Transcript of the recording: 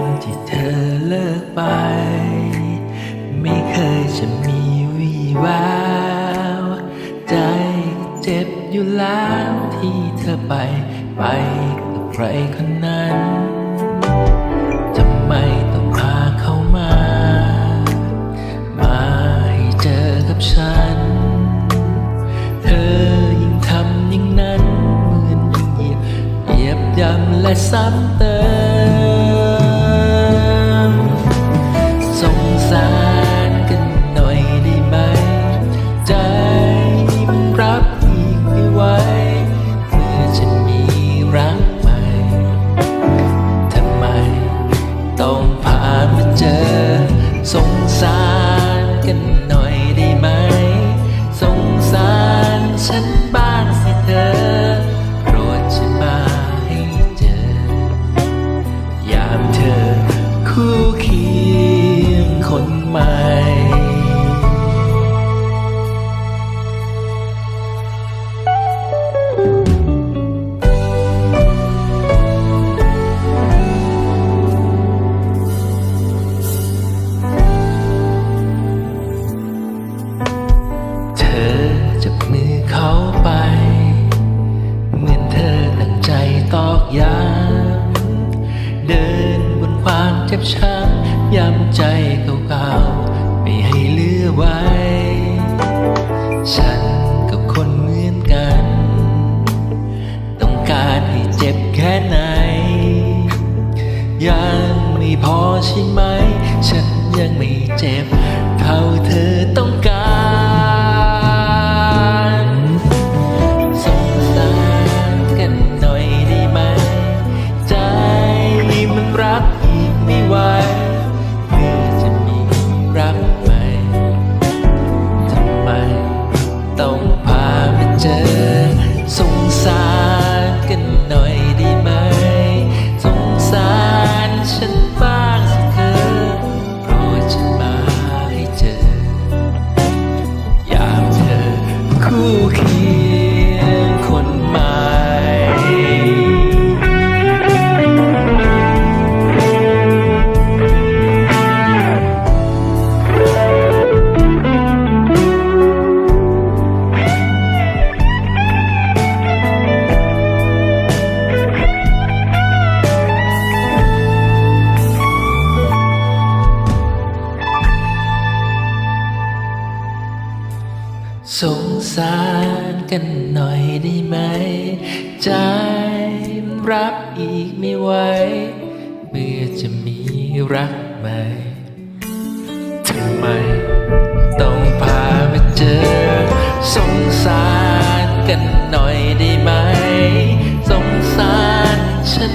ันที่เธอเลิกไป ไม่เคยจะมีวี่แววใจเจ็บอยู่แล้วที่เธอไป ไปกับใครคนนั้นทำไมต้องพาเขามา มาให้เจอกับฉัน เธอยิ่งทำยิ่งนั้นเหมือนยิ่งเหยียบเหยียบย้ำและซ้ำเติม สงสารกัน ใจเก่าๆไม่ให้เหลือไว้ ฉันกับคนเหมือนกัน ต้องการให้เจ็บแค่ไหน ยังไม่พอใช่ไหม ฉันยังไม่เจ็บ สงสารกันหน่อยได้ไหม ใจรับอีกไม่ไหวเมื่อจะมีรักใหม่ทำไมต้องพามาเจอ สงสารกันหน่อยได้ไหม สงสารฉัน